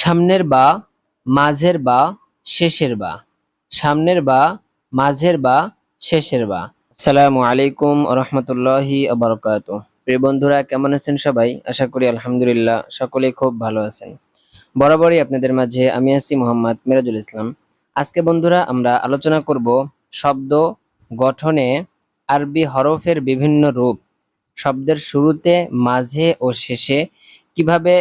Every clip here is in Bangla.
সামনের বা মাঝের বা শেষের বা। সামনের বা মাঝের বা শেষের বা। আসসালামু আলাইকুম রহমতুল্লাহি আবরকাত প্রিয় বন্ধুরা, কেমন আছেন সবাই? আশা করি আলহামদুলিল্লাহ সকলেই খুব ভালো আছেন। বরাবরই আপনাদের মাঝে আমি আছি মোহাম্মদ মিরাজুল ইসলাম। আজকে বন্ধুরা, আমরা আলোচনা করব শব্দ গঠনে আরবি হরফের বিভিন্ন রূপ। শব্দের শুরুতে, মাঝে ও শেষে কীভাবে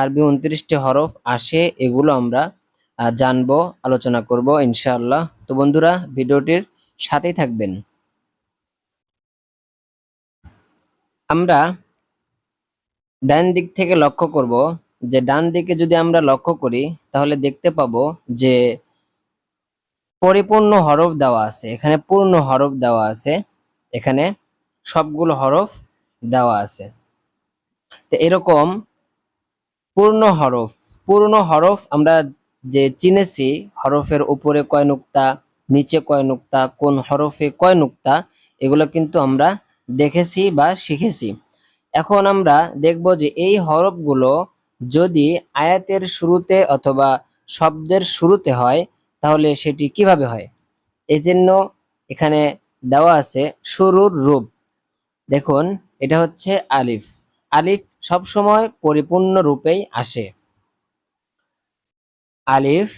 আরবি উনত্রিশটি হরফ আসে, এগুলো আমরা জানব, আলোচনা করব, ইনশাআল্লাহ। তো বন্ধুরা, ভিডিওটির সাথেই থাকবেন। আমরা ডান দিক থেকে লক্ষ্য করব যে, ডান দিকে যদি আমরা লক্ষ্য করি, তাহলে দেখতে পাবো যে, পরিপূর্ণ হরফ দেওয়া আছে। এখানে পূর্ণ হরফ দেওয়া আছে। এখানে সবগুলো হরফ দেওয়া আছে। তো এরকম পূর্ণ হরফ পূর্ণ হরফ আমরা যে চিনেছি, হরফের উপরে কয় নুক্তা, নিচে কয় নুক্তা, কোন হরফে কয় নুক্তা, এগুলো কিন্তু আমরা দেখেছি বা শিখেছি। এখন আমরা দেখব যে এই হরফগুলো যদি আয়াতের শুরুতে অথবা শব্দের শুরুতে হয়, তাহলে সেটি কীভাবে হয়? এই জন্য এখানে দেওয়া আছে শুরুর রূপ। দেখুন, এটা হচ্ছে আলিফ। আলিফ সব সময় পরিপূর্ণ রূপেই আসে। আলিফ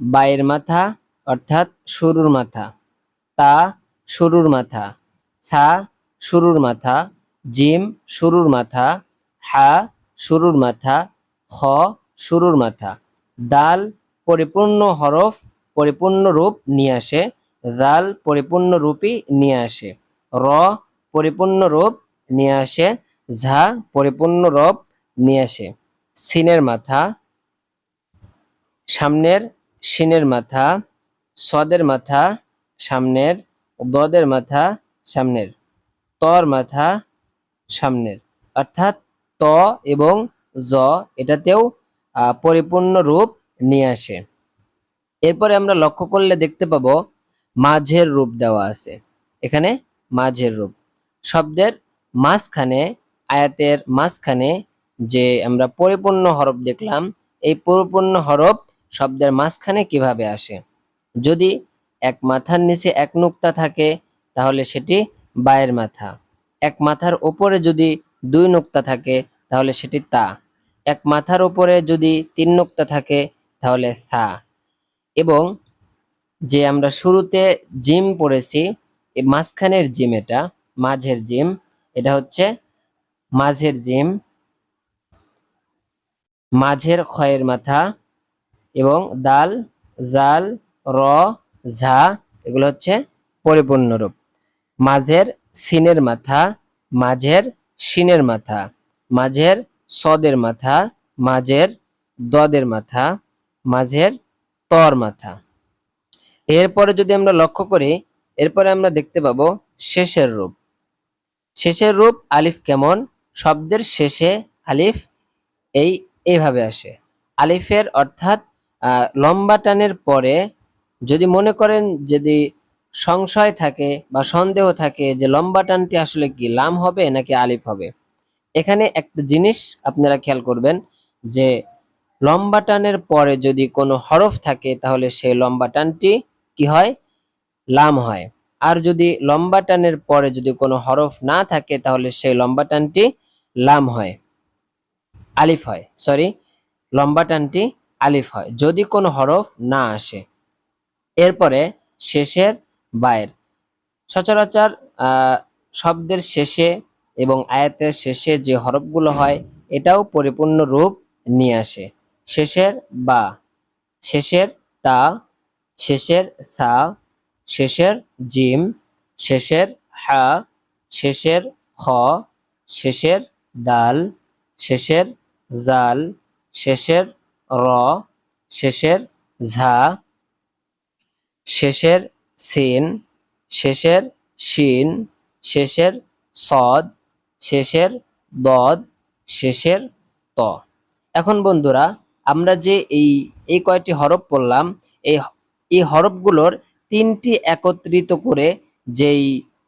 বায়ের মাথা, অর্থাৎ শুরুর মাথা। তা শুরুর মাথা। সা শুরুর মাথা। জিম শুরুর মাথা। হা শুরুর মাথা। খ শুরুর মাথা। দাল পরিপূর্ণ হরফ পরিপূর্ণ রূপ নিয়ে আসে। জাল পরিপূর্ণ রূপই নিয়ে আসে। র পরিপূর্ণ রূপ নিয়ে আসে। ঝা পরিপূর্ণ রূপ নিয়ে আসে। সিনের মাথা, সামনের সিনের মাথা, সদের মাথা, সামনের, দদের মাথা, সামনের, তর মাথা, সামনের। অর্থাৎ ত এবং জ এটাতেও পরিপূর্ণ রূপ নিয়ে আসে। এরপরে আমরা লক্ষ্য করলে দেখতে পাবো মাঝের রূপ দেওয়া আছে। এখানে মাঝের রূপ। শব্দের মাঝখানে আয়াতের মাঝখানে যে আমরা পরিপূর্ণ হরফ দেখলাম, এই পরিপূর্ণ হরফ শব্দের মাঝখানে কীভাবে আসে? যদি এক মাথার নিচে এক নুক্তা থাকে, তাহলে সেটি বায়ের মাথা। এক মাথার ওপরে যদি দুই নুক্তা থাকে, তাহলে সেটি তা। এক মাথার ওপরে যদি তিন নুক্তা থাকে, তাহলে সা এবং যে আমরা শুরুতে জিম পড়েছি মাঝখানের জিম এটা, মাঝের জিম, এটা হচ্ছে মাঝের জিম, মাঝের ক্ষয়ের মাথা এবং দাল, জাল, র, ঝা এগুলো হচ্ছে পরিপূর্ণ রূপ। মাঝের সিনের মাথা, মাঝের সিনের মাথা, মাঝের সদের মাথা, মাঝের দদের মাথা, মাঝের তর মাথা। এরপরে যদি আমরা লক্ষ্য করি, এরপরে আমরা দেখতে পাবো শেষের রূপ। শেষের রূপ আলিফ কেমন? শব্দের শেষে আলিফ এই, এইভাবে আসে। আলিফের অর্থাৎ লম্বা টানের পরে যদি মনে করেন যদি সংশয় থাকে বা সন্দেহ থাকে যে লম্বা টানটি আসলে কি লাম হবে নাকি আলিফ হবে। এখানে একটা জিনিস আপনারা খেয়াল করবেন যে লম্বা টানের পরে যদি কোনো হরফ থাকে তাহলে সেই লম্বা টানটি কি হয়? লাম হয়। আর যদি লম্বা টানের পরে যদি কোনো হরফ না থাকে তাহলে সেই লম্বা টানটি লাম হয়, আলিফ হয় সরি লম্বা টানটি আলিফ হয়, যদি কোনো হরফ না আসে। এরপরে শেষের বায়ের সচরাচর শব্দের শেষে এবং আয়াতের শেষে যে হরফগুলো হয়, এটাও পরিপূর্ণ রূপ নিয়ে আসে। শেষের বা, শেষের তা, শেষের সা, শেষের জিম, শেষের হা, শেষের খ, শেষের দাল, শেষের জাল, শেষের র, শেষের ঝা, শেষের সিন, শেষের শিন, শেষের সদ, শেষের দদ, শেষের ত। এখন বন্ধুরা, আমরা যে এই এই কয়টি হরফ পড়লাম, এই এই হরফগুলোর তিনটি একত্রিত করে যেই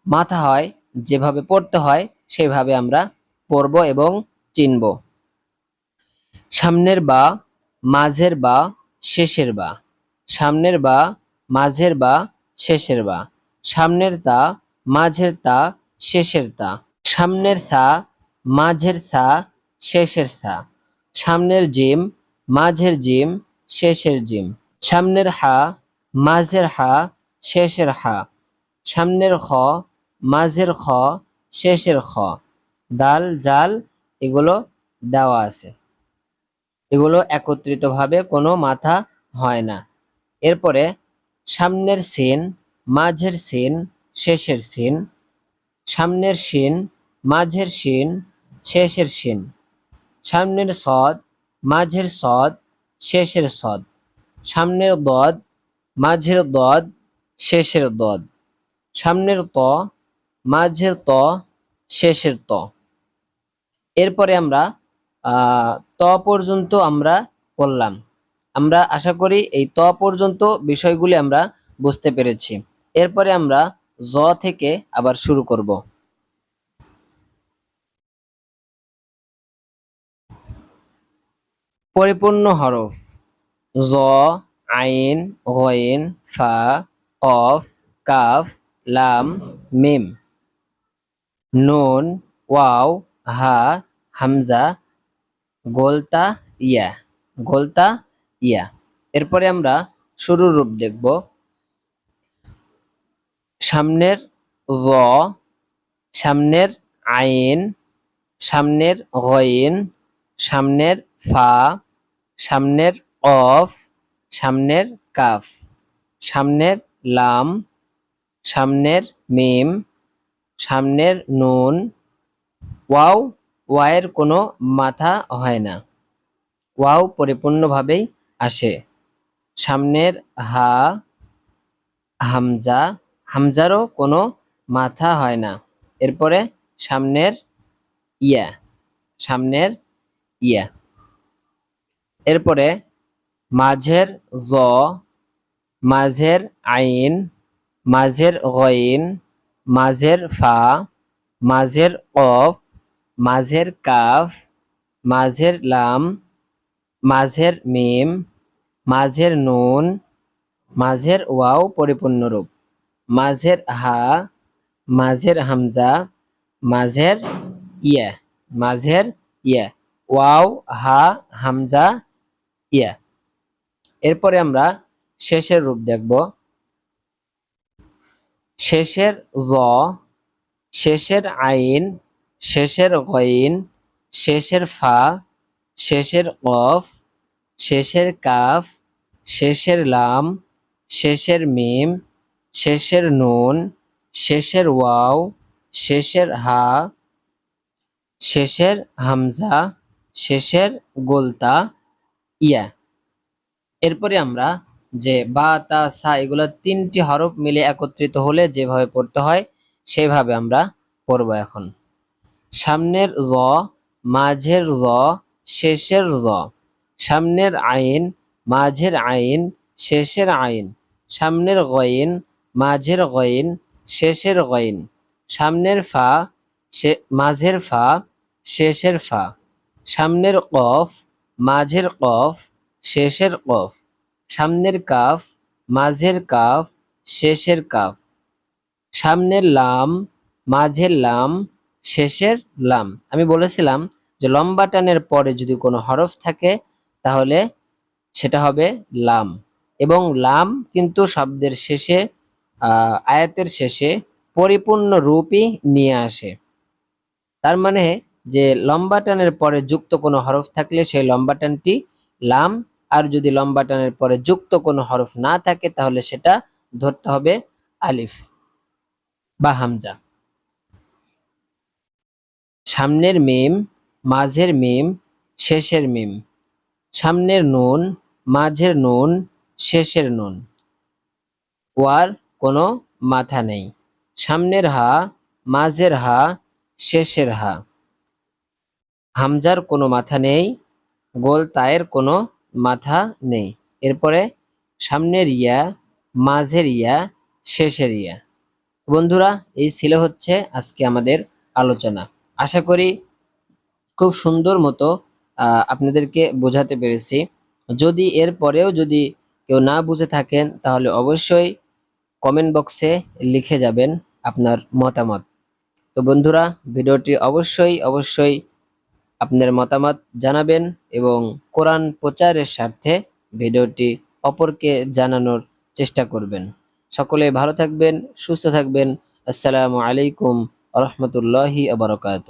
মাথা হয়, যেভাবে পড়তে হয়, সেভাবে আমরা পড়ব এবং চিনব। সামনের বা মাঝের বা শেষের বা। সামনের বা মাঝের বা শেষের বা। সামনের তা মাঝের তা শেষের তা। সামনের থা মাঝের থা শেষের থা সামনের জিম মাঝের জিম শেষের জিম। সামনের হা মাঝের হা শেষের হা। সামনের খ মাঝের খ শেষের খ। দাল জাল, এগুলো দেওয়া আছে। এগুলো একত্রিতভাবে কোনো মাথা হয় না। এরপরে সামনের সিন, মাঝের সিন, শেষের সিন, সামনের সিন, মাঝের সিন, শেষের সিন, সামনের সদ, মাঝের সদ, শেষের সদ, সামনের দদ, মাঝের দদ, শেষের দদ, সামনের ত, মাঝের ত, শেষের ত। এরপরে আমরা ত পর্যন্ত আমরা পড়লাম। আমরা আশা করি এই ত পর্যন্ত বিষয়গুলি আমরা বুঝতে পেরেছি। এরপরে আমরা জ থেকে আবার শুরু করব। পরিপূর্ণ হরফ। জ, আইন, গইন, ফা, কফ, কাফ, লাম, মিম। নুন, ওয়াও, হা হামজা, গোলতা, ইয়া গোলতা, ইয়া। এরপরে আমরা শুরুর রূপ দেখব। সামনের র সামনের আইন, সামনের গইন, সামনের ফা, সামনের অফ, সামনের কাফ, সামনের লাম, সামনের মিম, সামনের নুন, ওয়াও ওয়ায়ের কোনো মাথা হয় না। ওয়াও পরিপূর্ণভাবেই আসে। সামনের হা, হামজা, হামজারও কোনো মাথা হয় না। এরপরে সামনের ইয়া সামনের ইয়া। এরপরে মাঝের জ, মাঝের আইন, মাঝের গইন, মাঝের ফা, মাঝের অফ মাঝের কাফ, মাঝের লাম, মাঝের মিম, মাঝের নুন, মাঝের ওয়াও পরিপূর্ণ রূপ। মাঝের হা, মাঝের হামজা, মাঝের ইয়া মাঝের ইয়া, ওয়াও, হা, হামজা, ইয়া। এরপরে আমরা শেষের রূপ দেখব। শেষের জ, শেষের আইন শেষের গইন, শেষের ফা, শেষের কফ শেষের কাফ, শেষের লাম, শেষের মিম, শেষের নুন, শেষের ওয়াও, শেষের হা, শেষের হামজা, শেষের গোলতা, ইয়া। এরপরে আমরা যে বা, তা, সা, এগুলো তিনটি হরফ মিলে একত্রিত হলে যেভাবে পড়তে হয়, সেভাবে আমরা পড়ব এখন। সামনের জ, মাঝের জ, শেষের জ। সামনের আইন, মাঝের আইন, শেষের আইন। সামনের গইন, মাঝের গইন, শেষের গইন। সামনের ফা মাঝের ফা, শেষের ফা। সামনের কফ, মাঝের কফ, শেষের কফ। সামনের কাফ, মাঝের কাফ, শেষের কাফ। সামনের লাম, মাঝের লাম শেষের লাম। আমি বলেছিলাম যে লম্বা টানের পরে যদি কোনো হরফ থাকে, তাহলে সেটা হবে লাম। এবং লাম কিন্তু শব্দের শেষে আয়াতের শেষে পরিপূর্ণ রূপই নিয়ে আসে। তার মানে যে লম্বা টানের পরে যুক্ত কোনো হরফ থাকলে সেই লম্বা টানটি লাম, আর যদি লম্বা টানের পরে যুক্ত কোনো হরফ না থাকে, তাহলে সেটা ধরতে হবে আলিফ বা হামজা। সামনের মিম, মাঝের মিম, শেষের মিম। সামনের নুন, মাঝের নুন, শেষের নুন। ওয়ার কোনো মাথা নেই। সামনের হা, মাঝের হা, শেষের হা। হামজার কোনো মাথা নেই, গোল তায়ের কোনো মাথা নেই। এরপরে সামনের ইয়া, মাঝের ইয়া, শেষের ইয়া। বন্ধুরা, এই ছিল হচ্ছে আজকে আমাদের আলোচনা। আশা করি খুব সুন্দর মতো আপনাদেরকে বোঝাতে পেরেছি। যদি এর পরেও যদি কেউ না বুঝে থাকেন, তাহলে অবশ্যই কমেন্ট বক্সে লিখে যাবেন আপনার মতামত। তো বন্ধুরা, ভিডিওটি অবশ্যই অবশ্যই আপনার মতামত জানাবেন এবং কোরআন প্রচারের স্বার্থে ভিডিওটি অপরকে জানানোর চেষ্টা করবেন। সকলে ভালো থাকবেন, সুস্থ থাকবেন। আসসালামু আলাইকুম রহমতুল্লাহি আবরকাত